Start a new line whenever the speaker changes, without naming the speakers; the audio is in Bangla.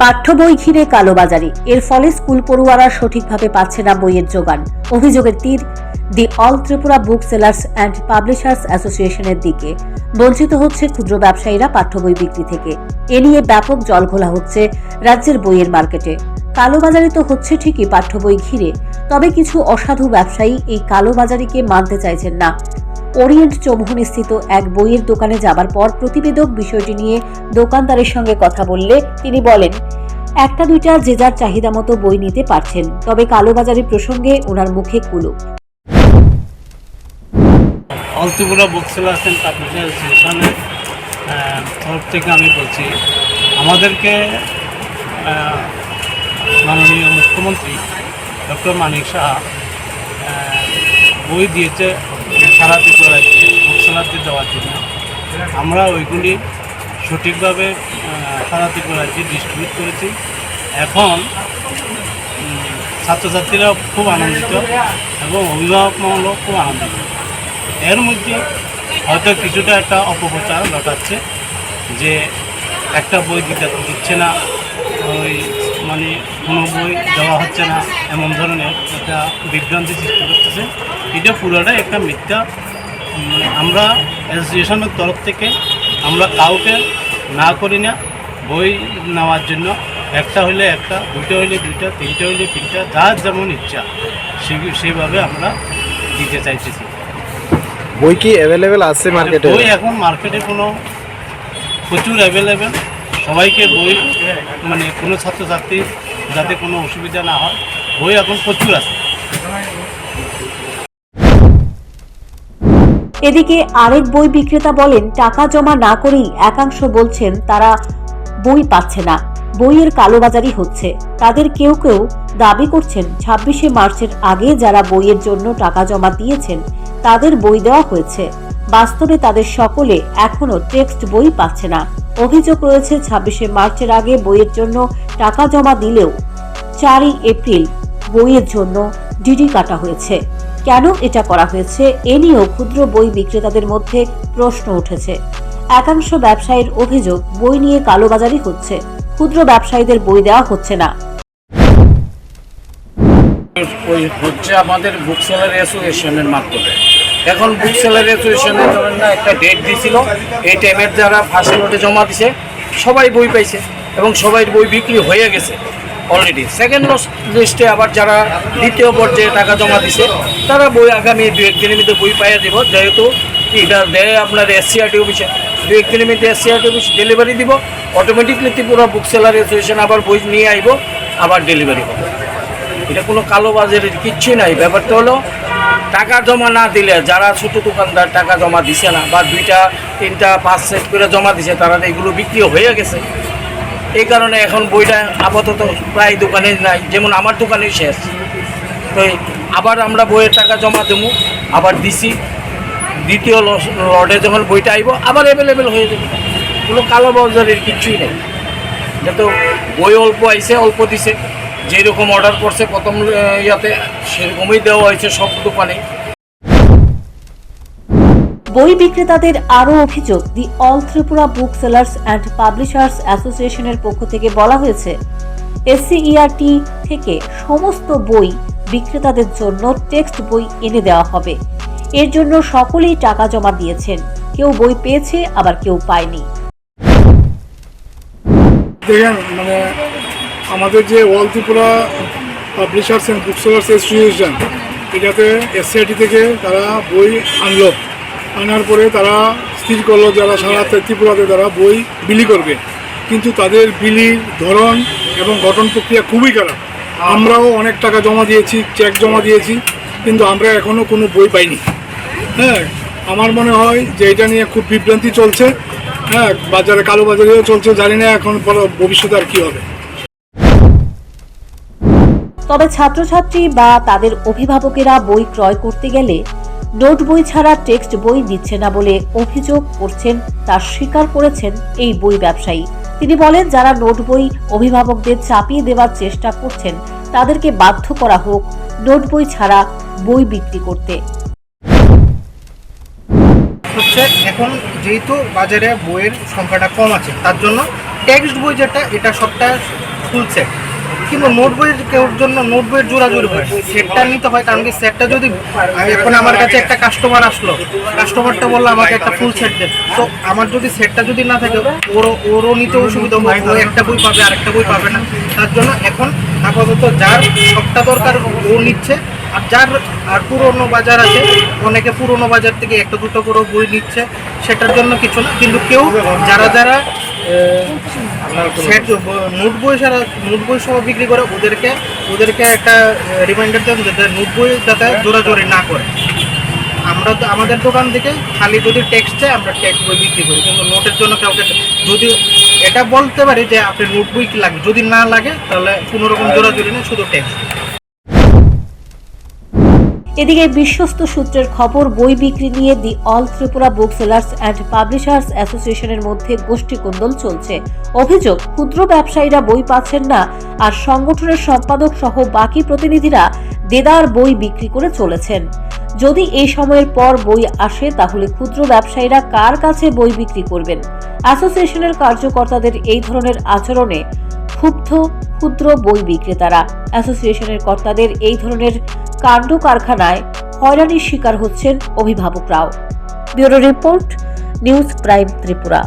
পাঠ্য বই ঘিরে কালোবাজারি এর ফলে স্কুল পড়ুয়ারা সঠিকভাবে পাচ্ছে না বইয়ের যোগান। অভিযোগের তীর, the all Tripura book sellers and publishers অ্যাসোসিয়েশনের দিকে। বঞ্চিত হচ্ছে ক্ষুদ্র ব্যবসায়ীরা পাঠ্য বই বিক্রি থেকে। এ নিয়ে ব্যাপক জলঘোলা হচ্ছে রাজ্যের বইয়ের মার্কেটে। কালোবাজারি তো হচ্ছে ঠিকই পাঠ্য বই ঘিরে, তবে কিছু অসাধু ব্যবসায়ী এই কালোবাজারিকে মানতে চাইছেন না। ওরিয়েন্ট চৌমুহনী স্থিত এক বইয়ের দোকানে যাবার পর প্রতিবেদক বিষয়টি নিয়ে দোকানদারের সঙ্গে কথা বললে তিনি বলেন, একটা দুইটা যে যার চাহিদা মতো বই নিতে পারছেন, তবে কালোবাজারি প্রসঙ্গে ওনার মুখে কুলো।
All Tripura book sellers and publisher তরফ থেকে আমি বলছি, আমাদেরকে মাননীয় মুখ্যমন্ত্রী ডক্টর মানিক শাহ বই দিয়েছে সারা ত্রিপুরা রাজ্যে বুক সেলারদের দেওয়ার জন্য। আমরা ওইগুলি সঠিকভাবে আহ, সারা ত্রিপুরা রাজ্যে ডিস্ট্রিবিউট করেছি। এখন উম, ছাত্রছাত্রীরাও খুব আনন্দিত এবং অভিভাবক মহলও খুব আনন্দিত। এর মধ্যে হয়তো কিছুটা একটা অপপ্রচার ঘটাচ্ছে যে একটা বই দিতে দিচ্ছে না ওই মানে কোনো বই দেওয়া হচ্ছে না এমন ধরনের একটা বিভ্রান্তি সৃষ্টি করতেছে। এটা পুরোটাই একটা মিথ্যা। আমরা অ্যাসোসিয়েশনের তরফ থেকে আমরা কাউকে না করি না বই নেওয়ার জন্য। একটা হইলে একটা দুইটা হইলে দুইটা তিনটা হইলে তিনটা যার যেমন ইচ্ছা সেই সেইভাবে আমরা দিতে চাইতেছি।
বই কি অ্যাভেলেবেল আছে মার্কেটে
বই এখন মার্কেটে কোনো প্রচুর অ্যাভেলেবেল সবাইকে বই মানে কোনো ছাত্রছাত্রী যাতে কোনো অসুবিধা না হয়, বই এখন প্রচুর আছে।
এদিকে আরেক বই বিক্রেতা বলেন, টাকা জমা না করেই একাংশ বলছেন তারা বই পাচ্ছে না, বইয়ের কালোবাজারি হচ্ছে। তাদের কেউ কেউ দাবি করছেন, ছাব্বিশে মার্চের আগে যারা বইয়ের জন্য টাকা জমা দিয়েছেন, তাদের বই দেওয়া হয়েছে। বাস্তবে তাদের সকলে এখনও টেক্সট বই পাচ্ছে না। অভিযোগ রয়েছে, ছাব্বিশে মার্চের আগে বইয়ের জন্য টাকা জমা দিলেও চারই এপ্রিল বইয়ের জন্য ডিডি কাটা হয়েছে। কেন এটা করা হয়েছে? এ নিয়েও ক্ষুদ্র বই বিক্রেতাদের মধ্যে প্রশ্ন উঠেছে। একাংশ ব্যবসায়ীর অভিযোগ, বই নিয়ে কালোবাজারি হচ্ছে। ক্ষুদ্র ব্যবসায়ীদের বই দেওয়া হচ্ছে না।
হচ্ছে আমাদের বুক সেলার অ্যাসোসিয়েশনের মাধ্যমে। এখন বুক সেলার অ্যাসোসিয়েশনের ধরেন না, একটা ডেট দিছিল। এই টাইমের যারা ফার্স্ট লোটে জমা দিছে। সবাই বই পাইছে এবং সবাই বই বিক্রি হয়ে গেছে অলরেডি সেকেন্ড লিস্টে আবার যারা দ্বিতীয় পর্যায়ে টাকা জমা দিছে, তারা বই আগামী দু একদিনের মধ্যে বই পাইয়া দেব। যেহেতু এটা দেয় আপনার এসসিআরটি অফিসে দু একদিনের মধ্যে এসসিআরটি অফিস ডেলিভারি দিব। Automatically Tripura book seller association আবার বই নিয়ে আইব, আবার ডেলিভারি হবে। এটা কোনো কালো বাজারের কিচ্ছুই নাই। ব্যাপারটা হলো টাকা জমা না দিলে, যারা ছোটো দোকানদার টাকা জমা দিছে না বা দুইটা, তিনটা, পাঁচ সেট করে জমা দিছে, তারা এগুলো বিক্রি হয়ে গেছে। এই কারণে এখন বইটা আপাতত প্রায় দোকানে নাই, যেমন আমার দোকানেই শেষ। তো আবার আমরা বইয়ের টাকা জমা দেবো, আবার দিছি। দ্বিতীয় লটে যখন বইটা আইব, আবার অ্যাভেলেবেল হয়ে যাবে। কোনো কালো বাজারের কিচ্ছুই নেই। কিন্তু বই অল্প আইছে, অল্প দিছে। যেরকম অর্ডার করছে প্রথম ইয়াতে সেরকমই দেওয়া হয়েছে সব দোকানে।
বই বিক্রেতাদের আরও অভিযোগ the all Tripura book sellers and publishers অ্যাসোসিয়েশনের পক্ষ থেকে বলা হয়েছে এসসিইআরটি থেকে সমস্ত বই বিক্রেতাদের জন্য টেক্সট বই এনে দেওয়া হবে। এর জন্য সকলেই টাকা জমা দিয়েছেন। কেউ বই পেয়েছে আবার কেউ পায়নি।
দেখেন মানে আমাদের যে all Tripura publishers and book sellers association এটাতে এসসিআইটি থেকে তারা বই আনলো। আনার পরে তারা স্থির করল যারা সারা ত্রিপুরাতে তারা বই বিলি করবে। কিন্তু তাদের বিলির ধরন এবং গঠন প্রক্রিয়া খুবই খারাপ। আমরাও অনেক টাকা জমা দিয়েছি চেক জমা দিয়েছি, কিন্তু আমরা এখনও কোনো বই পাইনি। হ্যাঁ আমার মনে হয় যে এটা নিয়ে খুব বিভ্রান্তি চলছে। হ্যাঁ বাজারে কালো বাজারেও চলছে, জানি না এখন ভবিষ্যতে আর কী হবে।
তবে ছাত্রছাত্রী বা তাদের অভিভাবকেরা বই ক্রয় করতে গেলে নোট বই ছাড়া টেক্সট বই দিচ্ছে না বলে অভিযোগ করছেন, তা স্বীকার করেছেন এই বই ব্যবসায়ী। তিনি বলেন, যারা নোট বই অভিভাবকদের চাপিয়ে দেওয়ার চেষ্টা করছেন, তাদেরকে বাধ্য করা হোক নোট বই ছাড়া বই বিক্রি করতে।
হচ্ছে, এখন যেহেতু বাজারে বইয়ের সংখ্যাটা কম আছে, তার জন্য টেক্সট বই যেটা, এটা সবটা সেট কিন্তু নোট বইয়ের কেউর জন্য নোট জোড়া জোড়াজোড়ি হয়। সেটটা নিতে হয়, কারণ কি সেটটা যদি এখন আমার কাছে একটা কাস্টমার আসলো কাস্টমারটা বলল আমাকে একটা ফুল সেট দেন। তো আমার যদি সেটটা যদি না থাকে, ওরও ওরও নিতে অসুবিধা হবে। ও একটা বই পাবে আরেকটা বই পাবে না। তার জন্য এখন আপাতত যার সবটা দরকার, ও নিচ্ছে। আর যার, আর পুরনো বাজার আছে, অনেকে পুরনো বাজার থেকে একটা দুটো করে বই নিচ্ছে। সেটার জন্য কিছু না। কিন্তু কেউ, যারা যারা সেট নোট বই সারা নোট বই সহ বিক্রি করে ওদেরকে ওদেরকে একটা রিমাইন্ডার দেন যাতে নোট বই যাতে জোরাজোরি না করে। আমরা তো আমাদের দোকান থেকে খালি যদি টেক্সট চাই আমরা টেক্সট বই বিক্রি করি। কিন্তু নোটের জন্য কাউকে যদি এটা বলতে পারি যে আপনি নোট বই কি লাগে? যদি না লাগে তাহলে কোনো রকম জোরাজোরি নেই শুধু টেক্সট
এদিকে বিশ্বস্ত সূত্রের খবর, বই বিক্রি নিয়ে the all Tripura book sellers and publishers অ্যাসোসিয়েশনের মধ্যে গোষ্ঠীকুন্দল চলছে। অভিযোগ, ক্ষুদ্র ব্যবসায়ীরা বই পাচ্ছেন না আর সংগঠনের সম্পাদক সহ বাকি প্রতিনিধিরা দেদার বই বিক্রি করে চলেছেন। যদি এই সময়ের পর বই আসে, তাহলে ক্ষুদ্র ব্যবসায়ীরা কার কাছে বই বিক্রি করবেন? অ্যাসোসিয়েশনের কার্যকর্তাদের এই ধরনের আচরণে ক্ষুব্ধ ক্ষুদ্র বই বিক্রেতারা। অ্যাসোসিয়েশনের কর্তাদের এই ধরনের কাণ্ড কারখানায় হয়রানির শিকার হচ্ছেন অভিভাবকরাও। Bureau report, news prime Tripura.